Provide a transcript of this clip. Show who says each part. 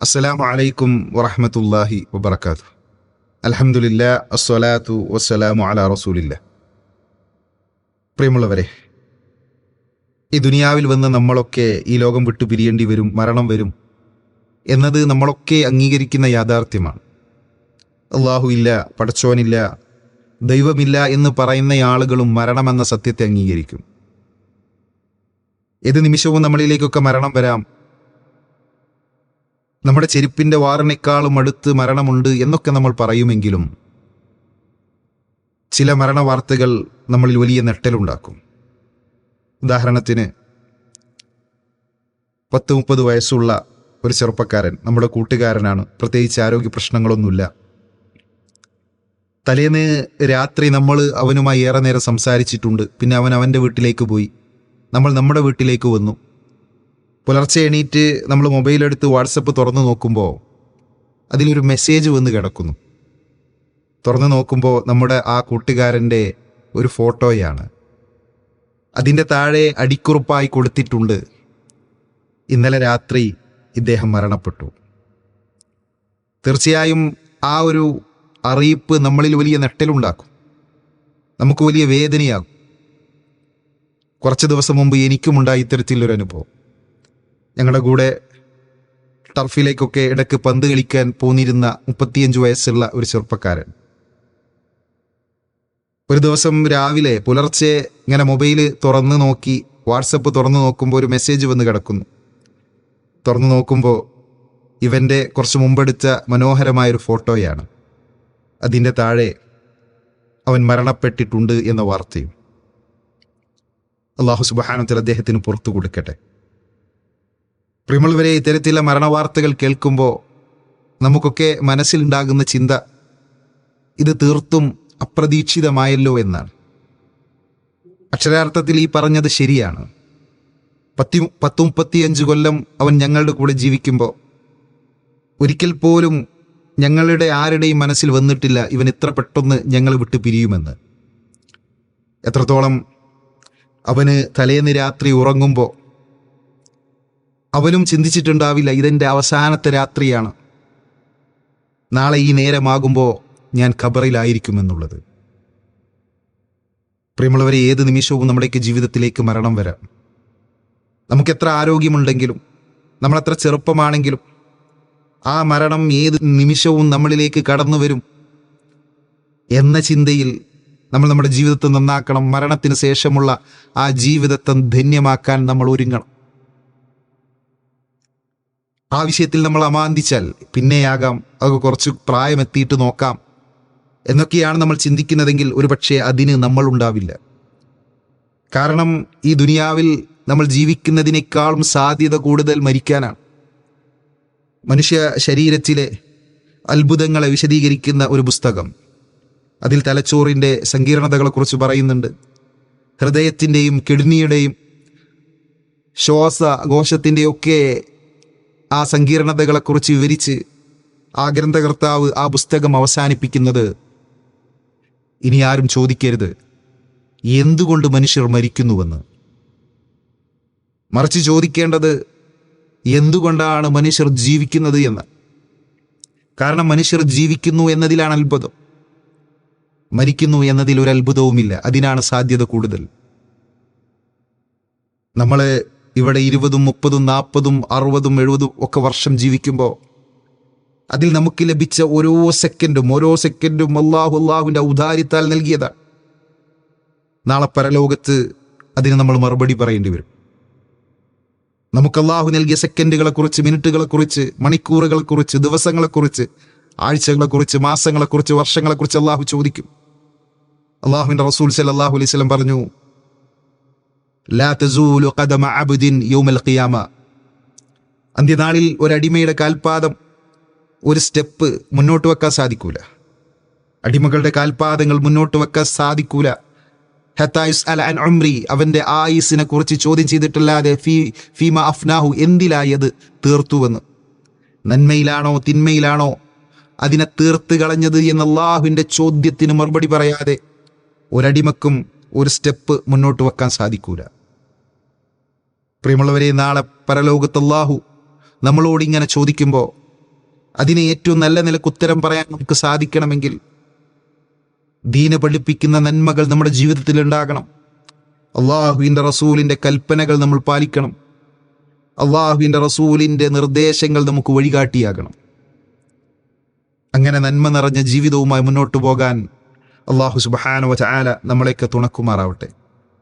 Speaker 1: അസ്സലാമു അലൈക്കും വറഹമത്തല്ലാഹി വബർക്കാത്തു അലഹമുല്ല അസ്വലാത്തു വസ്സലാമു അല റസൂലില്ല. പ്രിയമുള്ളവരെ ഈ ദുനിയാവിൽ വന്ന് നമ്മളൊക്കെ ഈ ലോകം വിട്ടു പിരിയേണ്ടി വരും മരണം വരും എന്നത് നമ്മളൊക്കെ അംഗീകരിക്കുന്ന യാഥാർത്ഥ്യമാണ്. അള്ളാഹു ഇല്ല പടച്ചോനില്ല ദൈവമില്ല എന്ന് പറയുന്ന ആളുകളും മരണമെന്ന സത്യത്തെ അംഗീകരിക്കും. ഏത് നിമിഷവും നമ്മളിലേക്കൊക്കെ മരണം വരാം നമ്മുടെ ചെരുപ്പിന്റെ വാറിനേക്കാളും അടുത്ത് മരണമുണ്ട് എന്നൊക്കെ നമ്മൾ പറയുമെങ്കിലും ചില മരണവാർത്തകൾ നമ്മളിൽ വലിയ നെട്ടലുണ്ടാക്കും ഉദാഹരണത്തിന് പത്ത് മുപ്പത് വയസ്സുള്ള ഒരു ചെറുപ്പക്കാരൻ നമ്മുടെ കൂട്ടുകാരനാണ് പ്രത്യേകിച്ച് ആരോഗ്യ പ്രശ്നങ്ങളൊന്നുമില്ല. തലേന്ന് രാത്രി നമ്മൾ അവനുമായി ഏറെ നേരം സംസാരിച്ചിട്ടുണ്ട് പിന്നെ അവൻ അവന്റെ വീട്ടിലേക്ക് പോയി. നമ്മൾ നമ്മുടെ വീട്ടിലേക്ക് വന്നു. പുലർച്ചെ എണീറ്റ് നമ്മൾ മൊബൈലെടുത്ത് വാട്സപ്പ് തുറന്നു നോക്കുമ്പോൾ അതിലൊരു മെസ്സേജ് വന്ന് കിടക്കുന്നു. തുറന്നു നോക്കുമ്പോൾ നമ്മുടെ ആ കൂട്ടുകാരന്റെ ഒരു ഫോട്ടോയാണ്. അതിന്റെ താഴെ അടിക്കുറിപ്പായി കൊടുത്തിട്ടുണ്ട് ഇന്നലെ രാത്രി ഇദ്ദേഹം മരണപ്പെട്ടു. തീർച്ചയായും ആ ഒരു അറിയിപ്പ് നമ്മളിൽ വലിയ നെട്ടലുണ്ടാക്കും നമുക്ക് വലിയ വേദനയാകും. കുറച്ച് ദിവസം മുമ്പ് എനിക്കുമുണ്ടായി ഇത്തരത്തിലൊരു അനുഭവം. ഞങ്ങളുടെ കൂടെ ടർഫിലേക്കൊക്കെ ഇടയ്ക്ക് പന്ത് കളിക്കാൻ പോന്നിരുന്ന മുപ്പത്തിയഞ്ച് വയസ്സുള്ള ഒരു ചെറുപ്പക്കാരൻ. ഒരു ദിവസം രാവിലെ പുലർച്ചെ ഇങ്ങനെ മൊബൈൽ തുറന്ന് നോക്കി വാട്സപ്പ് തുറന്നു നോക്കുമ്പോൾ ഒരു മെസ്സേജ് വന്ന് കിടക്കുന്നു. തുറന്നു നോക്കുമ്പോൾ ഇവന്റെ കുറച്ച് മുമ്പെടുത്ത മനോഹരമായൊരു ഫോട്ടോയാണ്. അതിന്റെ താഴെ അവൻ മരണപ്പെട്ടിട്ടുണ്ട് എന്ന വാർത്തയും. അള്ളാഹു സുബാനത്തിൽ അദ്ദേഹത്തിന് പുറത്തു കൊടുക്കട്ടെ. പ്രിയമുള്ളവരെ ഇത്തരത്തിലുള്ള മരണവാർത്തകൾ കേൾക്കുമ്പോൾ നമുക്കൊക്കെ മനസ്സിലുണ്ടാകുന്ന ചിന്ത ഇത് തീർത്തും അപ്രതീക്ഷിതമായല്ലോ എന്നാണ്. അക്ഷരാർത്ഥത്തിൽ ഈ പറഞ്ഞത് ശരിയാണ്. പത്തി പത്ത് മുപ്പത്തിയഞ്ച് കൊല്ലം അവൻ ഞങ്ങളുടെ കൂടെ ജീവിക്കുമ്പോൾ ഒരിക്കൽ പോലും ഞങ്ങളുടെ ആരുടെയും മനസ്സിൽ വന്നിട്ടില്ല ഇവൻ ഇത്ര പെട്ടെന്ന് ഞങ്ങൾ വിട്ടു പിരിയുമെന്ന്. എത്രത്തോളം അവന് തലേന്ന് രാത്രി ഉറങ്ങുമ്പോൾ അവനും ചിന്തിച്ചിട്ടുണ്ടാവില്ല ഇതെന്റെ അവസാനത്തെ രാത്രിയാണ്. നാളെ ഈ നേരമാകുമ്പോൾ ഞാൻ ഖബറിലായിരിക്കുമെന്നുള്ളത്. പ്രിയമുള്ളവരെ ഏത് നിമിഷവും നമ്മുടെയൊക്കെ ജീവിതത്തിലേക്ക് മരണം വരാം. നമുക്കെത്ര ആരോഗ്യമുണ്ടെങ്കിലും നമ്മളെത്ര ചെറുപ്പമാണെങ്കിലും ആ മരണം ഏത് നിമിഷവും നമ്മളിലേക്ക് കടന്നു വരും എന്ന ചിന്തയിൽ നമ്മൾ നമ്മുടെ ജീവിതത്തെ നന്നാക്കണം. മരണത്തിന് ശേഷമുള്ള ആ ജീവിതത്തെ ധന്യമാക്കാൻ നമ്മൾ ഒരുങ്ങണം. ആ വിഷയത്തിൽ നമ്മൾ അമാന്തിച്ചാൽ പിന്നെയാകാം അതൊക്കെ കുറച്ച് പ്രായമെത്തിയിട്ട് നോക്കാം എന്നൊക്കെയാണ് നമ്മൾ ചിന്തിക്കുന്നതെങ്കിൽ ഒരുപക്ഷെ അതിന് നമ്മൾ ഉണ്ടാവില്ല. കാരണം ഈ ദുനിയാവിൽ നമ്മൾ ജീവിക്കുന്നതിനേക്കാളും സാധ്യത കൂടുതൽ മരിക്കാനാണ്. മനുഷ്യ ശരീരത്തിലെ അത്ഭുതങ്ങളെ വിശദീകരിക്കുന്ന ഒരു പുസ്തകം. അതിൽ തലച്ചോറിന്റെ സങ്കീർണതകളെക്കുറിച്ച് പറയുന്നുണ്ട്. ഹൃദയത്തിന്റെയും കിഡ്നിയുടെയും ശ്വാസകോശത്തിന്റെയൊക്കെ ആ സങ്കീർണതകളെക്കുറിച്ച് വിവരിച്ച് ആ ഗ്രന്ഥകർത്താവ് ആ പുസ്തകം അവസാനിപ്പിക്കുന്നത് ഇനി ആരും ചോദിക്കരുത്. എന്തുകൊണ്ട് മനുഷ്യർ മരിക്കുന്നുവെന്ന്? മറിച്ച് ചോദിക്കേണ്ടത് എന്തുകൊണ്ടാണ് മനുഷ്യർ ജീവിക്കുന്നത് എന്ന്? കാരണം മനുഷ്യർ ജീവിക്കുന്നു എന്നതിലാണ് അത്ഭുതം. മരിക്കുന്നു എന്നതിൽ ഒരു അത്ഭുതവുമില്ല. അതിനാണ് സാധ്യത കൂടുതൽ. നമ്മൾ ഇവിടെ ഇരുപതും മുപ്പതും നാൽപ്പതും അറുപതും എഴുപതും ഒക്കെ വർഷം ജീവിക്കുമ്പോൾ അതിൽ നമുക്ക് ലഭിച്ച ഓരോ സെക്കൻഡും ഓരോ സെക്കൻഡും അള്ളാഹു അള്ളാഹുവിന്റെ ഔദാര്യത്താൽ നൽകിയതാണ്. നാളെ പരലോകത്ത് അതിന് നമ്മൾ മറുപടി പറയേണ്ടി വരും. നമുക്ക് അള്ളാഹു നൽകിയ സെക്കൻഡുകളെക്കുറിച്ച് മിനിറ്റുകളെക്കുറിച്ച് മണിക്കൂറുകളെക്കുറിച്ച് ദിവസങ്ങളെക്കുറിച്ച് ആഴ്ചകളെക്കുറിച്ച് മാസങ്ങളെക്കുറിച്ച് വർഷങ്ങളെക്കുറിച്ച് അള്ളാഹു ചോദിക്കും. അള്ളാഹുവിന്റെ റസൂൽ സല്ലല്ലാഹു അലൈഹി വസല്ലം പറഞ്ഞു ലാ തസൂലു ഖദമ അബ്ദിൻ യൗമൽ ഖിയാമ. അന്ത്യനാളിൽ ഒരടിമയുടെ കാൽപാദം ഒരു സ്റ്റെപ്പ് മുന്നോട്ട് വെക്കാൻ സാധിക്കൂല. അടിമകളുടെ കാൽപാദങ്ങൾ മുന്നോട്ട് വെക്കാൻ സാധിക്കൂല. ഹത്തായുസ് അൽ അൻ ഒമ്രി അവന്റെ ആയുസിനെ കുറിച്ച് ചോദ്യം ചെയ്തിട്ടല്ലാതെ ഫീ ഫീമ അഫ്നാഹു എന്തിലായത് തീർത്തുവെന്ന്. നന്മയിലാണോ തിന്മയിലാണോ? അതിനെ തീർത്ത് കളഞ്ഞത് എന്ന അള്ളാഹുവിന്റെ ചോദ്യത്തിന് മറുപടി പറയാതെ ഒരടിമക്കും ഒരു സ്റ്റെപ്പ് മുന്നോട്ട് വെക്കാൻ സാധിക്കൂല. പ്രിയമുള്ളവരെ നാളെ പരലോകത്ത് അള്ളാഹു നമ്മളോട് ഇങ്ങനെ ചോദിക്കുമ്പോൾ അതിനെ ഏറ്റവും നല്ല നിലയ്ക്ക് ഉത്തരം പറയാൻ നമുക്ക് സാധിക്കണമെങ്കിൽ ദീന പഠിപ്പിക്കുന്ന നന്മകൾ നമ്മുടെ ജീവിതത്തിൽ ഉണ്ടാകണം അള്ളാഹുവിന്റെ റസൂലിന്റെ കൽപ്പനകൾ നമ്മൾ പാലിക്കണം. അള്ളാഹുവിന്റെ റസൂലിന്റെ നിർദ്ദേശങ്ങൾ നമുക്ക് വഴികാട്ടിയാകണം. അങ്ങനെ നന്മ നിറഞ്ഞ ജീവിതവുമായി മുന്നോട്ട് പോകാൻ അള്ളാഹു സുബാനുവ ചാല നമ്മളെയൊക്കെ തുണക്കുമാറാവട്ടെ.